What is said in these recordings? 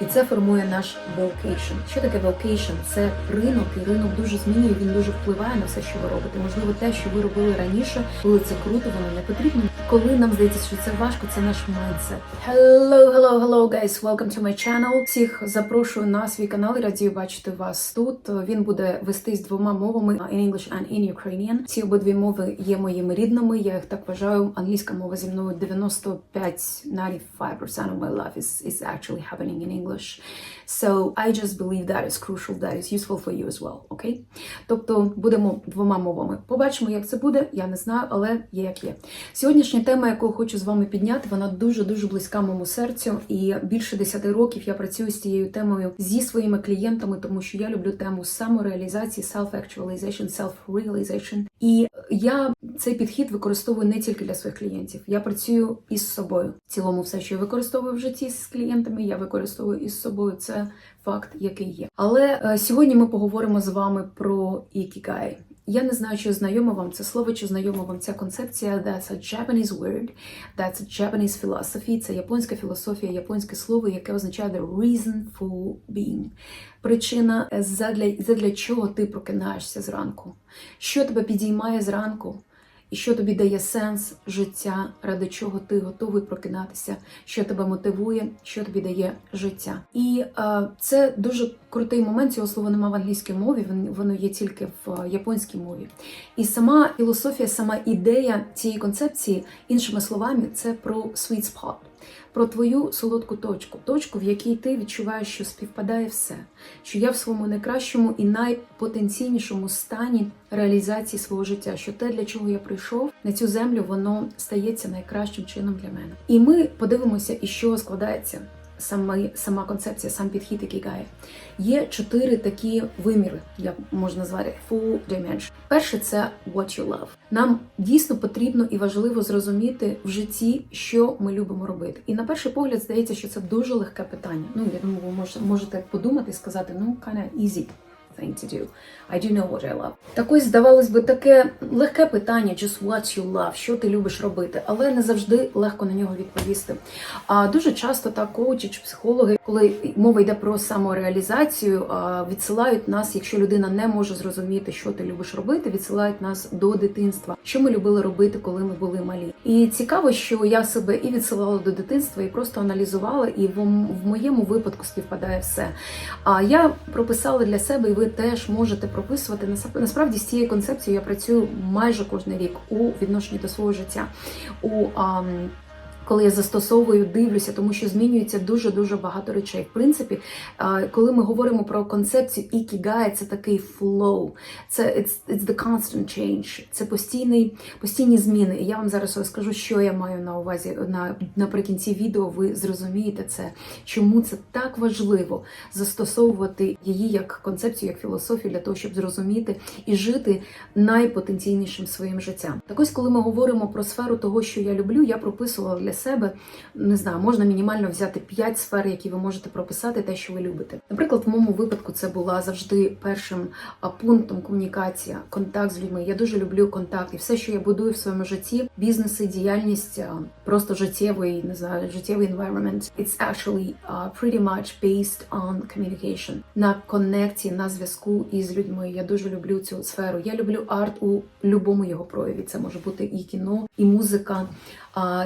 І це формує наш vocation. Що таке vocation? Це ринок, і ринок дуже змінює, він дуже впливає на все, що ви робите. Можливо, те, що ви робили раніше, коли це круто, воно не потрібно. Коли нам здається, що це важко, це наш mindset. Hello, hello, hello, guys! Welcome to my channel. Всіх запрошую на свій канал і радію бачити вас тут. Він буде вестись двома мовами in English and in Ukrainian. Ці обидві мови є моїми рідними. Я їх так вважаю. Англійська мова зі мною 95-95% of my life is, is actually happening in English. So I just believe that is crucial, that is useful for you as well, okay? Тобто будемо двома мовами. Побачимо, як це буде, я не знаю, але є як є. Сьогоднішня тема, яку хочу з вами підняти, вона дуже-дуже близька моєму серцю. І більше 10 років я працюю з цією темою зі своїми клієнтами, тому що я люблю тему самореалізації, self-actualization, self-realization. І я цей підхід використовую не тільки для своїх клієнтів. Я працюю із собою. В цілому, все, що я використовую в житті з клієнтами, я використовую із собою. Це факт, який є. Але е, сьогодні ми поговоримо з вами про ікігай. Я не знаю, чи знайомо вам це слово, чи знайома вам ця концепція. That's a Japanese word, that's a Japanese philosophy. Це японська філософія, японське слово, яке означає the reason for being. Причина е, задля, задля чого ти прокинаєшся зранку. Що тебе підіймає зранку? І що тобі дає сенс життя, ради чого ти готовий прокинатися, що тебе мотивує, що тобі дає життя. І е, це дуже крутий момент. Цього слова немає в англійській мові, воно є тільки в е, японській мові. І сама філософія, сама ідея цієї концепції, іншими словами, це про sweet spot. Про твою солодку точку, точку, в якій ти відчуваєш, що співпадає все, що я в своєму найкращому і найпотенційнішому стані реалізації свого життя, що те, для чого я прийшов на цю землю, воно стається найкращим чином для мене. І ми подивимося, із чого складається саме сама концепція, сам підхід Ікігай. Є чотири такі виміри, як можна назвати full dimension. Перше це what you love. Нам дійсно потрібно і важливо зрозуміти в житті, що ми любимо робити. І на перший погляд здається, що це дуже легке питання. Ну я думаю, ви можете, подумати і сказати, ну kinda easy thing to do. I do know what I love. Так ось, здавалось би, таке легке питання, just what you love, що ти любиш робити, але не завжди легко на нього відповісти. А дуже часто так коучі чи психологи, коли мова йде про самореалізацію, відсилають нас, якщо людина не може зрозуміти, що ти любиш робити, відсилають нас до дитинства, що ми любили робити, коли ми були малі. І цікаво, що я себе і відсилала до дитинства, і просто аналізувала, і в моєму випадку співпадає все. А я прописала для себе, і ви теж можете прописувати. Насправді з цією концепцією я працюю майже кожен рік у відношенні до свого життя. У коли я застосовую, дивлюся, тому що змінюється дуже дуже багато речей. В принципі, коли ми говоримо про концепцію ікігай, це такий flow, це it's, it's the constant change, це постійний, постійні зміни. І я вам зараз розкажу, що я маю на увазі на наприкінці відео. Ви зрозумієте це, чому це так важливо застосовувати її як концепцію, як філософію для того, щоб зрозуміти і жити найпотенційнішим своїм життям. Так ось, коли ми говоримо про сферу того, що я люблю, я прописувала для себе не знаю, можна мінімально взяти 5 сфер, які ви можете прописати, те, що ви любите. Наприклад, в моєму випадку це була завжди першим пунктом комунікація, контакт з людьми. Я дуже люблю контакт і все, що я будую в своєму житті, бізнеси, діяльність, просто життєвий, не знаю, життєвий environment. It's actually pretty much based on communication. На коннекції, на зв'язку із людьми. Я дуже люблю цю сферу. Я люблю арт у любому його прояві. Це може бути і кіно, і музика.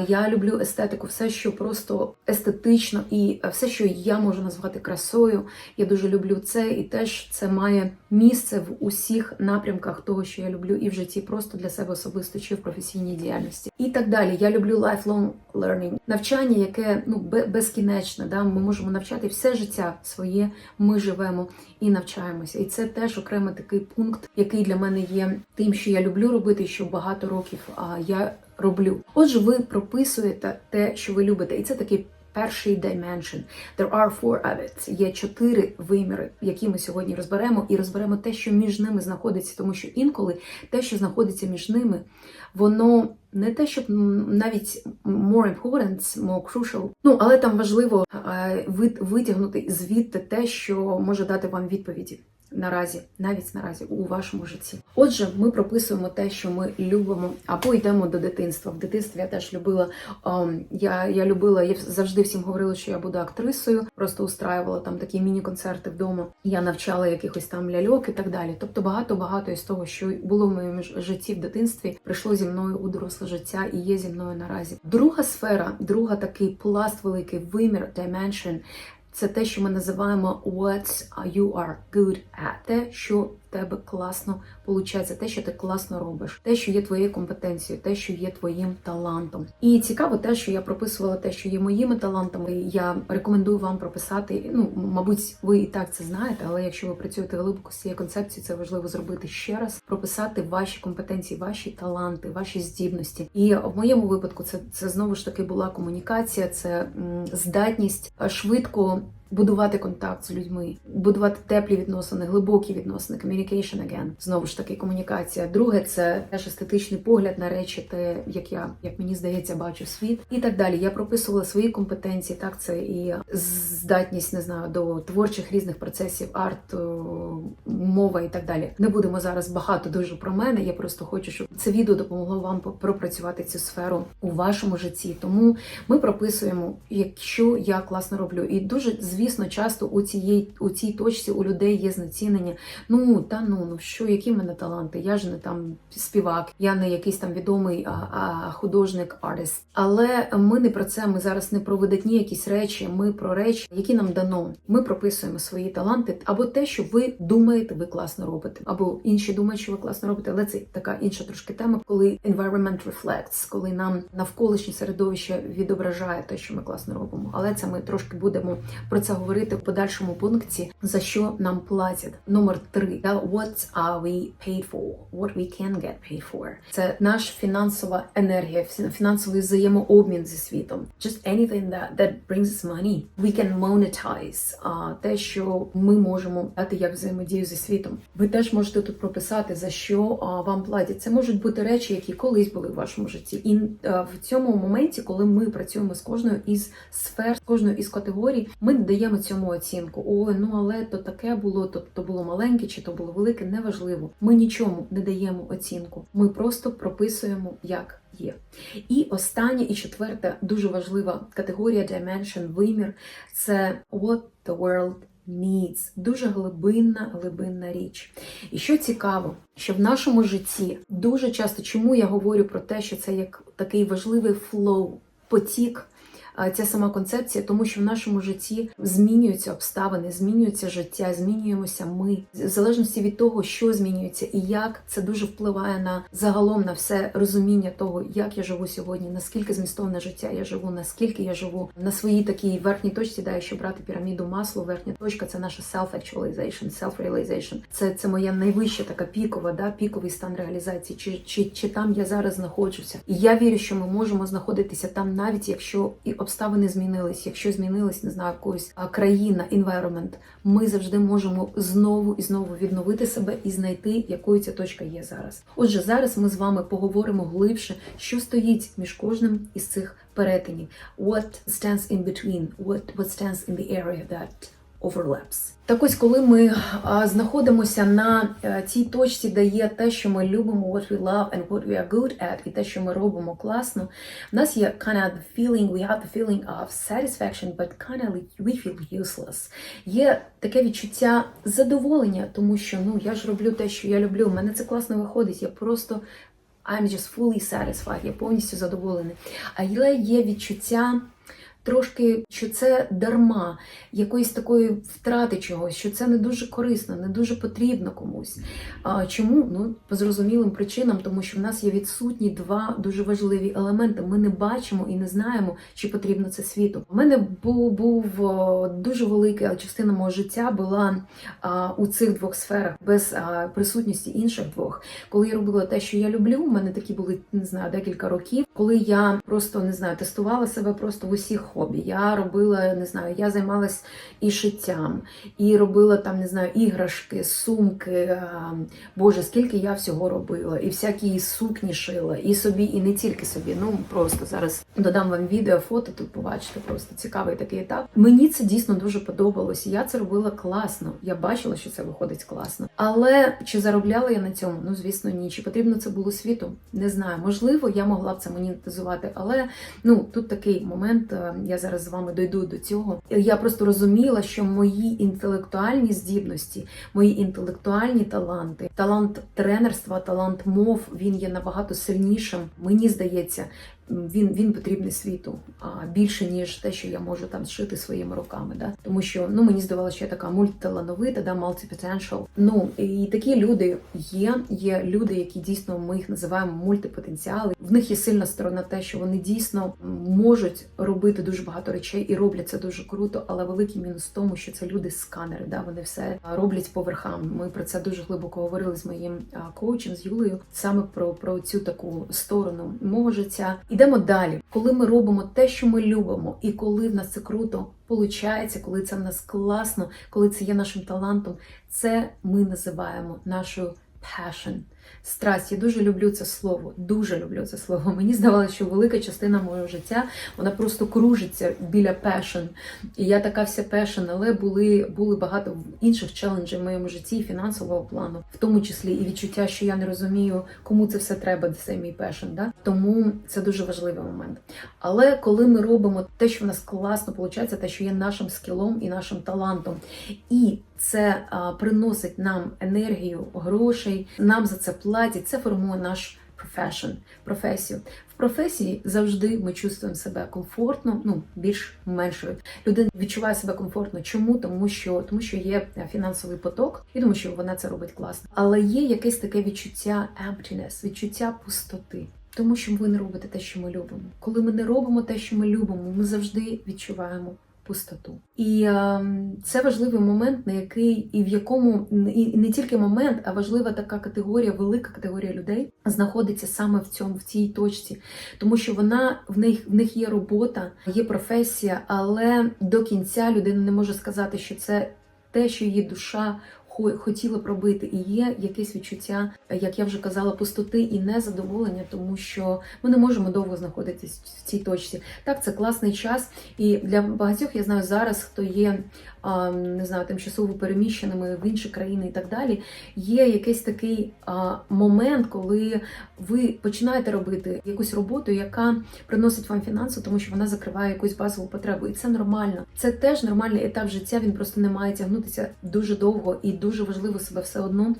Я люблю естетику, все, що просто естетично, і все, що я можу назвати красою. Я дуже люблю це, і теж це має місце в усіх напрямках того, що я люблю, і в житті просто для себе особисто, чи в професійній діяльності. І так далі. Я люблю lifelong learning. навчання, яке ну бе- безкінечне. Да? Ми можемо навчати все життя своє. Ми живемо і навчаємося. І це теж окремий такий пункт, який для мене є тим, що я люблю робити, що багато років я роблю. Отже, ви прописуєте те, що ви любите, і це такий перший dimension. There are four of it. Є чотири виміри, які ми сьогодні розберемо, і розберемо те, що між ними знаходиться, тому що інколи те, що знаходиться між ними, воно не те, щоб навіть more important, more crucial, ну але там важливо е, витягнути звідти те, що може дати вам відповіді. Наразі, навіть наразі у вашому житті. Отже, ми прописуємо те, що ми любимо, або йдемо до дитинства. В дитинстві я теж любила. ем, я, я любила, я завжди всім говорила, що я буду актрисою. Просто устраювала там такі міні-концерти вдома. Я навчала якихось там ляльок і так далі. Тобто багато багато із того, що було в моєму житті в дитинстві, прийшло зі мною у доросле життя і є зі мною наразі. Друга сфера, друга такий пласт, великий вимір, dimension, це те, що ми називаємо what you are good at. Те, що тебе класно получається, те, що ти класно робиш, те, що є твоєю компетенцією, те, що є твоїм талантом. І цікаво те, що я прописувала те, що є моїми талантами. Я рекомендую вам прописати. Ну, мабуть, ви і так це знаєте, але якщо ви працюєте глибоко з цією концепцією, це важливо зробити ще раз, прописати ваші компетенції, ваші таланти, ваші здібності. І в моєму випадку це, це знову ж таки була комунікація, це м, здатність е, швидко будувати контакт з людьми, будувати теплі відносини, глибокі відносини, communication again. Знову ж таки, комунікація. Друге, це теж естетичний погляд на речі, те, як я, як мені здається, бачу світ, і так далі. Я прописувала свої компетенції. Так, це і здатність, не знаю, до творчих різних процесів, арт, мова і так далі. Не будемо зараз багато дуже про мене. Я просто хочу, щоб це відео допомогло вам пропрацювати цю сферу у вашому житті. Тому ми прописуємо, якщо я класно роблю, і дуже звісно, часто у цієї у цій точці у людей є знецінення. Ну та ну ну що, які в мене таланти? Я ж не там співак, я не якийсь там відомий а, а, художник, артист. Але ми не про це. Ми зараз не про видатні якісь речі. Ми про речі, які нам дано. Ми прописуємо свої таланти або те, що ви думаєте, ви класно робите, або інші думають, що ви класно робите. Але це така інша трошки тема, коли environment reflects, коли нам навколишнє середовище відображає те, що ми класно робимо. Але це ми трошки будемо про це говорити в подальшому пункті, за що нам платять. Номер три Да, What are we paid for? What we can get paid for. Це наша фінансова енергія, фінансовий взаємообмін зі світом. Just anything that, that brings us money. We can monetize а, те, що ми можемо дати як взаємодію зі світом. Ви теж можете тут прописати, за що а, вам платять. Це можуть бути речі, які колись були в вашому житті. І а, в цьому моменті, коли ми працюємо з кожною із сфер, з кожною із категорій, ми не даємо цьому оцінку. Ой, ну але то таке було, то, то було маленьке чи то було велике, неважливо. Ми нічому не даємо оцінку. Ми просто прописуємо як. Є. І остання і четверта дуже важлива категорія dimension, вимір це what the world needs. Дуже глибинна, глибинна річ. І що цікаво, що в нашому житті дуже часто, чому я говорю про те, що це як такий важливий флоу, потік. Ця сама концепція, тому що в нашому житті змінюються обставини, змінюється життя, змінюємося ми, в залежності від того, що змінюється і як це дуже впливає на загалом на все розуміння того, як я живу сьогодні, наскільки змістовне життя я живу, наскільки я живу на своїй такій верхній точці, да, якщо брати піраміду масло, верхня точка це наша self-actualization, self-realization. Це, це моя найвища така пікова, да, піковий стан реалізації, чи, чи, чи там я зараз знаходжуся. І я вірю, що ми можемо знаходитися там, навіть якщо і обставини змінились, якщо змінилась, не знаю, якоїсь країна, environment, ми завжди можемо знову і знову відновити себе і знайти, якою ця точка є зараз. Отже, зараз ми з вами поговоримо глибше, що стоїть між кожним із цих перетинів. What stands in between? What, what stands in the area that overlaps. Так ось, коли ми знаходимося на е, цій точці, де є те, що ми любимо, what we love and what we are good at, і те, що ми робимо класно, в нас є kind of the feeling, we have the feeling of satisfaction, but kind of we feel useless. Є таке відчуття задоволення, тому що ну я ж роблю те, що я люблю. У мене це класно виходить. Я просто I'm just fully satisfied, я повністю задоволений. Але є відчуття трошки, що це дарма, якоїсь такої втрати чогось, що це не дуже корисно, не дуже потрібно комусь. А чому? Ну, по зрозумілим причинам, тому що в нас є відсутні два дуже важливі елементи. Ми не бачимо і не знаємо, чи потрібно це світу. У мене був, був дуже велика частина мого життя була а, у цих двох сферах без а, присутності інших двох. Коли я робила те, що я люблю, у мене такі були не знаю декілька років, коли я просто не знаю, тестувала себе просто в усіх хобі. Я робила, не знаю, я займалась і шиттям, і робила там, не знаю, іграшки, сумки. Боже, скільки я всього робила, і всякі сукні шила, і собі, і не тільки собі. Ну просто зараз додам вам відео, фото тут побачите. Просто цікавий такий етап. Мені це дійсно дуже подобалось. Я це робила класно. Я бачила, що це виходить класно. Але чи заробляла я на цьому? Ну звісно, ні. Чи потрібно це було світу? Не знаю. Можливо, я могла б це монетизувати, але ну тут такий момент. Я зараз з вами дойду до цього. Я просто розуміла, що мої інтелектуальні здібності, мої інтелектуальні таланти, талант тренерства, талант мов, він є набагато сильнішим. Мені здається, він, він потрібний світу а більше ніж те, що я можу там зшити своїми руками. Да? Тому що ну мені здавалося, що я така мультиталановита, да, multi-potential. Ну і такі люди є. Є люди, які дійсно ми їх називаємо мультипотенціали. В них є сильна сторона, те, що вони дійсно можуть робити дуже багато речей і роблять це дуже круто. Але великий мінус в тому, що це люди сканери. Да, вони все роблять по верхам. Ми про це дуже глибоко говорили з моїм коучем з Юлею, саме про, про цю таку сторону мого життя. Ідемо далі. Коли ми робимо те, що ми любимо, і коли в нас це круто получається, коли це в нас класно, коли це є нашим талантом, це ми називаємо нашою passion. Страсть, я дуже люблю це слово, дуже люблю це слово. Мені здавалося, що велика частина мого життя вона просто кружиться біля passion. І я така вся passion, але були, були багато інших челенджів в моєму житті, і фінансового плану, в тому числі і відчуття, що я не розумію, кому це все треба, це мій passion. Да? Тому це дуже важливий момент. Але коли ми робимо те, що в нас класно виходить, те, що є нашим скілом і нашим талантом, і це а, приносить нам енергію, грошей, нам за це платять, це формує наш profession, професію. В професії завжди ми чувствуємо себе комфортно, ну більш меншою. Людина відчуває себе комфортно. Чому? Тому що тому що є фінансовий поток, і тому що вона це робить класно. Але є якесь таке відчуття emptiness, відчуття пустоти. Тому що ви не робите те, що ми любимо. Коли ми не робимо те, що ми любимо, ми завжди відчуваємо пустоту. І е, це важливий момент, на який і в якому і не тільки момент, а важлива така категорія, велика категорія людей знаходиться саме в цьому в цій точці, тому що вона в них в них є робота, є професія, але до кінця людина не може сказати, що це те, що її душа хо- хотіла б робити, і є якесь відчуття, як я вже казала, пустоти і незадоволення, тому що ми не можемо довго знаходитись в цій точці. Так, це класний час, і для багатьох я знаю зараз, хто є не знаю, тимчасово переміщеними в інші країни і так далі. Є якийсь такий момент, коли ви починаєте робити якусь роботу, яка приносить вам фінанси, тому що вона закриває якусь базову потребу, і це нормально. Це теж нормальний етап життя. Він просто не має тягнутися дуже довго і дуже важливо себе все одно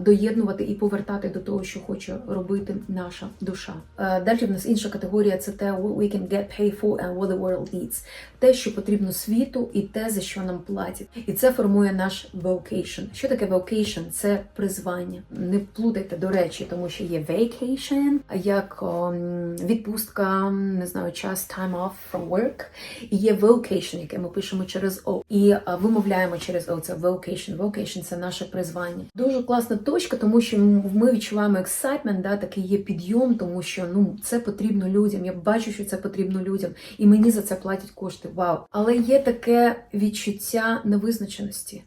доєднувати і повертати до того, що хоче робити наша душа. Е, Далі в нас інша категорія це те, what we can get paid for and what the world needs. Те, що потрібно світу, і те, за що нам платять. І це формує наш vocation. Що таке vocation? Це призвання. Не плутайте до речі, тому що є vacation, як ом, відпустка, не знаю, час time off from work. І є vocation, яке ми пишемо через O. І вимовляємо через O. Це vocation. Vocation – це наше призвання. Дуже класна точка, тому що ми відчуваємо excitement, да, такий є підйом, тому що ну це потрібно людям. Я бачу, що це потрібно людям, і мені за це платять кошти. Вау! Але є таке відчуття невизначеності.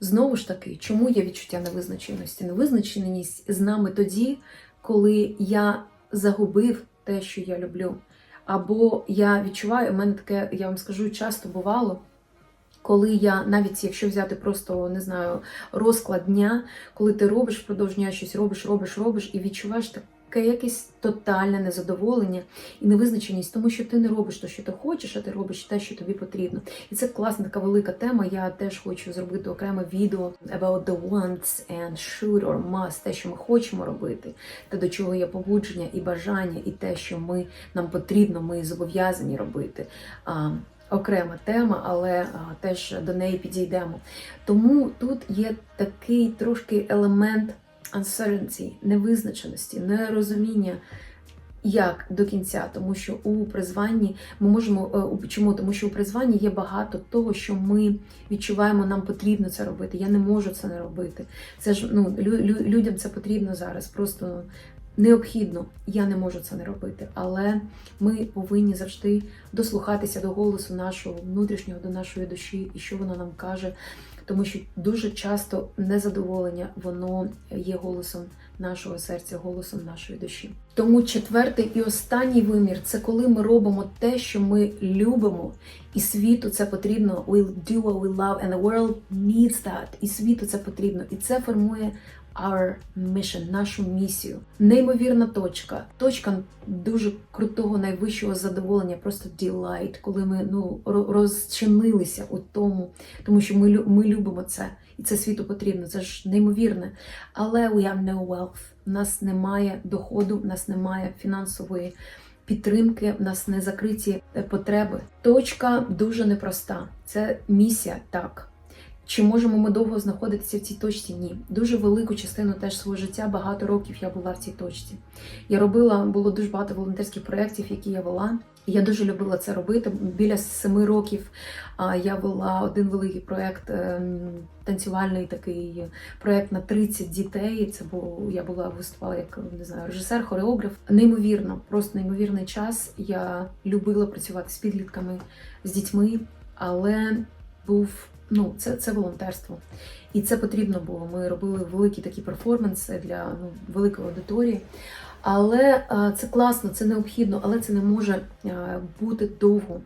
Знову ж таки, чому є відчуття невизначеності? Невизначеність з нами тоді, коли я загубив те, що я люблю. Або я відчуваю, у мене таке, я вам скажу, часто бувало, коли я, навіть якщо взяти просто не знаю, розклад дня, коли ти робиш впродовж дня щось робиш, робиш, робиш, і відчуваєш таке якесь тотальне незадоволення і невизначеність, тому що ти не робиш те, що ти хочеш, а ти робиш те, що тобі потрібно. І це класна така велика тема. Я теж хочу зробити окреме відео about the wants and should or must, те, що ми хочемо робити, те, до чого є побудження і бажання, і те, що ми нам потрібно, ми зобов'язані робити. Окрема тема, але теж до неї підійдемо. Тому тут є такий трошки елемент uncertainty, невизначеності, нерозуміння. Як до кінця, тому що у призванні ми можемо е, чому? Тому що у призванні є багато того, що ми відчуваємо, нам потрібно це робити. Я не можу це не робити. Це ж ну лю- людям це потрібно зараз. Просто необхідно. Я не можу це не робити, але ми повинні завжди дослухатися до голосу нашого внутрішнього, до нашої душі, і що воно нам каже. Тому що дуже часто незадоволення воно є голосом нашого серця, голосом нашої душі. Тому четвертий і останній вимір це коли ми робимо те, що ми любимо, і світу це потрібно. We'll do what we love, and the world needs that. І світу це потрібно. І це формує our mission, нашу місію. Неймовірна точка. Точка дуже крутого найвищого задоволення, просто delight, коли ми ну ро- розчинилися у тому, тому що ми, ми любимо це, і це світу потрібно. Це ж неймовірне. Але we have no wealth. У нас немає доходу, у нас немає фінансової підтримки, в нас не закриті е, потреби. Точка дуже непроста. Це місія, так. Чи можемо ми довго знаходитися в цій точці? Ні. Дуже велику частину теж свого життя, багато років я була в цій точці. Я робила, було дуже багато волонтерських проєктів, які я вела. Я дуже любила це робити. Біля семи років я вела один великий проєкт, ем, танцювальний такий проєкт на 30 дітей. Це був я була виступала як не знаю, режисер, хореограф. Неймовірно, просто неймовірний час. Я любила працювати з підлітками, з дітьми, але був ну це, це волонтерство. І це потрібно було. Ми робили великі такі перформанси для ну, великої аудиторії. Але е, це класно, це необхідно, але це не може е, бути довго.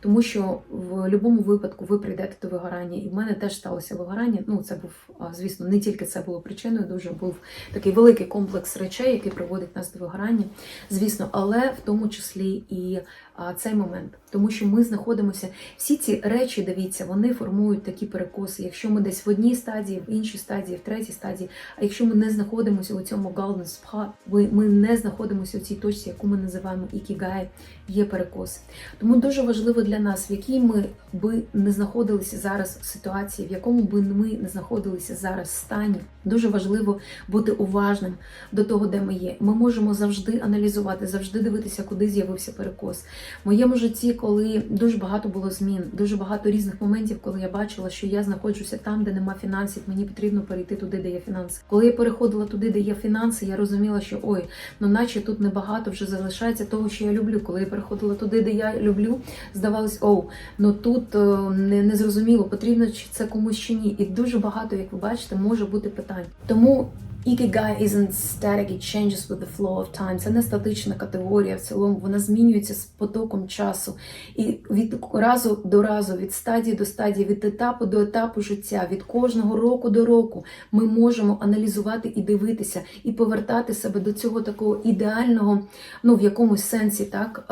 Тому що в будь-якому випадку ви прийдете до вигорання, і в мене теж сталося вигорання. Ну, це був, звісно, не тільки це було причиною, дуже був такий великий комплекс речей, який приводить нас до вигорання, звісно, але в тому числі і а, цей момент. Тому що ми знаходимося, всі ці речі, дивіться, вони формують такі перекоси. Якщо ми десь в одній стадії, в іншій стадії, в третій стадії, а якщо ми не знаходимося у цьому golden spot, ми не знаходимося у цій точці, яку ми називаємо ікігай, є перекоси. Тому дуже важливо для нас, в якій ми би не знаходилися зараз в ситуації, в якому би ми не знаходилися зараз в стані. Дуже важливо бути уважним до того, де ми є. Ми можемо завжди аналізувати, завжди дивитися, куди з'явився перекос. В моєму житті, коли дуже багато було змін, дуже багато різних моментів, коли я бачила, що я знаходжуся там, де нема фінансів, мені потрібно перейти туди, де є фінанси. Коли я переходила туди, де є фінанси, я розуміла, що ой, ну наче тут небагато вже залишається того, що я люблю. Коли я переходила туди, де я люблю, здавалось, оу, ну тут е, не, не зрозуміло, потрібно чи це комусь чи ні. І дуже багато, як ви бачите, може бути питань. Тому Ikigai isn't static, it changes with the flow of time. Це не статична категорія в цілому, вона змінюється з потоком часу. І від разу до разу, від стадії до стадії, від етапу до етапу життя, від кожного року до року ми можемо аналізувати і дивитися, і повертати себе до цього такого ідеального, ну в якомусь сенсі, так,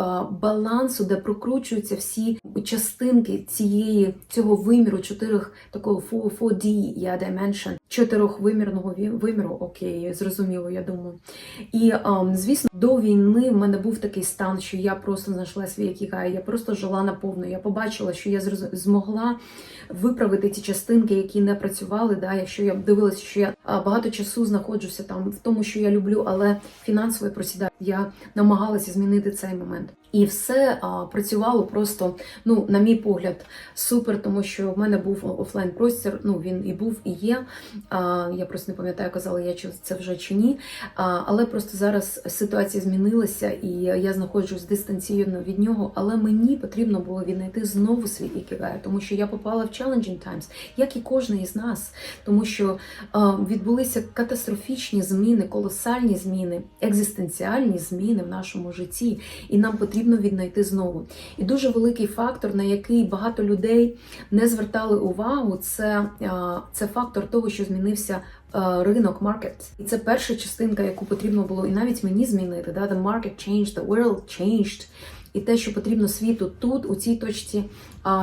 балансу, де прокручуються всі частинки цієї цього виміру, чотирьох такого 4, 4D, я dimension, чотирьохвимірного виміру. Окей, зрозуміло, я думаю. І ам, звісно, до війни в мене був такий стан, що я просто знайшла свій якігай, я просто жила наповну. Я побачила, що я змогла виправити ті частинки, які не працювали. Да, якщо я дивилася, що я багато часу знаходжуся там в тому, що я люблю, але фінансово просідаю. Я намагалася змінити цей момент. І все а, працювало просто, ну, на мій погляд, супер, тому що в мене був офлайн простір. Ну він і був, і є. А, я просто не пам'ятаю, казала я чи це вже чи ні. А, але просто зараз ситуація змінилася, і я знаходжусь дистанційно від нього. Але мені потрібно було віднайти знову свій ікігай, тому що я попала в challenging times, як і кожен із нас, тому що а, відбулися катастрофічні зміни, колосальні зміни, екзистенціальні зміни в нашому житті, і нам потрібно віднайти знову. І дуже великий фактор, на який багато людей не звертали увагу, це, а, це фактор того, що змінився. е, Ринок маркет, і це перша частинка, яку потрібно було і навіть мені змінити. Да? The market changed, the world changed. І те, що потрібно світу тут, у цій точці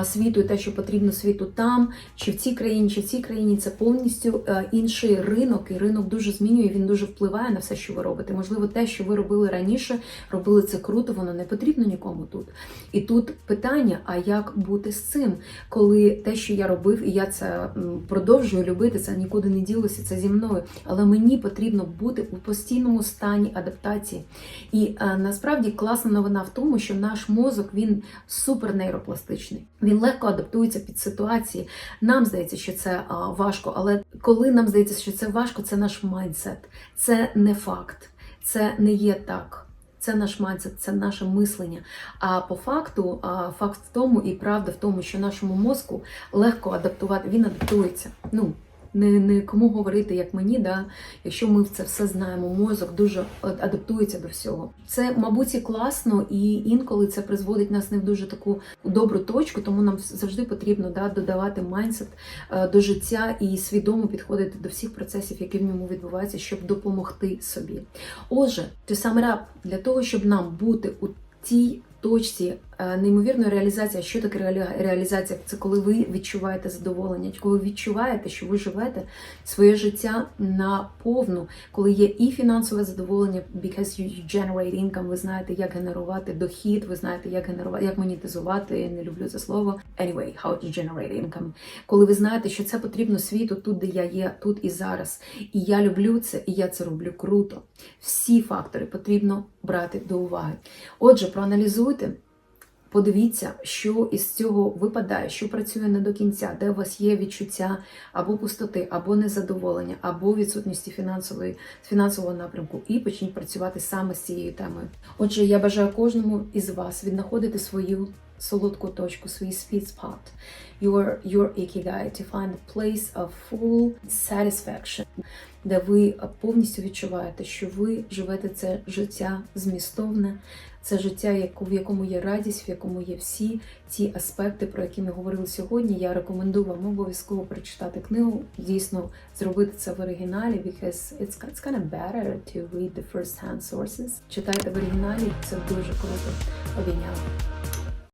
світу, і те, що потрібно світу там, чи в цій країні, чи в цій країні, це повністю е, інший ринок, і ринок дуже змінює, він дуже впливає на все, що ви робите. Можливо, те, що ви робили раніше, робили це круто, воно не потрібно нікому тут. І тут питання: а як бути з цим, коли те, що я робив, і я це продовжую любити, це нікуди не ділося, це зі мною. Але мені потрібно бути у постійному стані адаптації. І е, насправді класна новина в тому, що наш мозок він супер нейропластичний. Він легко адаптується під ситуації. Нам здається, що це а, важко, але коли нам здається, що це важко, це наш майндсет, це не факт. Це не є так. Це наш майндсет, це наше мислення. А по факту, а, факт в тому і правда в тому, що нашому мозку легко адаптувати, він адаптується. Ну, не, не кому говорити, як мені, да? якщо ми це все знаємо, мозок дуже адаптується до всього. Це, мабуть, і класно, і інколи це призводить нас не в дуже таку добру точку, тому нам завжди потрібно да, додавати майндсет е, до життя і свідомо підходити до всіх процесів, які в ньому відбуваються, щоб допомогти собі. Отже, to sum it для того, щоб нам бути у тій точці е, неймовірної реалізації. Що таке реалізація? Це коли ви відчуваєте задоволення, коли ви відчуваєте, що ви живете своє життя на повну, коли є і фінансове задоволення, because you generate income, ви знаєте, як генерувати дохід, ви знаєте, як генерувати, як монетизувати. Я не люблю це слово. Anyway, how to generate income. Коли ви знаєте, що це потрібно світу тут, де я є, тут і зараз. І я люблю це, і я це роблю круто. Всі фактори потрібно брати до уваги. Отже, проаналізуйте. Подивіться, що із цього випадає, що працює не до кінця, де у вас є відчуття або пустоти, або незадоволення, або відсутності фінансової фінансового напрямку, і почніть працювати саме з цією темою. Отже, я бажаю кожному із вас віднаходити свою солодку точку, свій sweet spot, your, your ikigai, to find a place of full satisfaction, де ви повністю відчуваєте, що ви живете це життя змістовне, це життя, яку- в якому є радість, в якому є всі ті аспекти, про які ми говорили сьогодні. Я рекомендую вам обов'язково прочитати книгу. Дійсно, зробити це в оригіналі, because it's, it's kind of better to read the first-hand sources. Читайте в оригіналі, це дуже круто. Обійняла.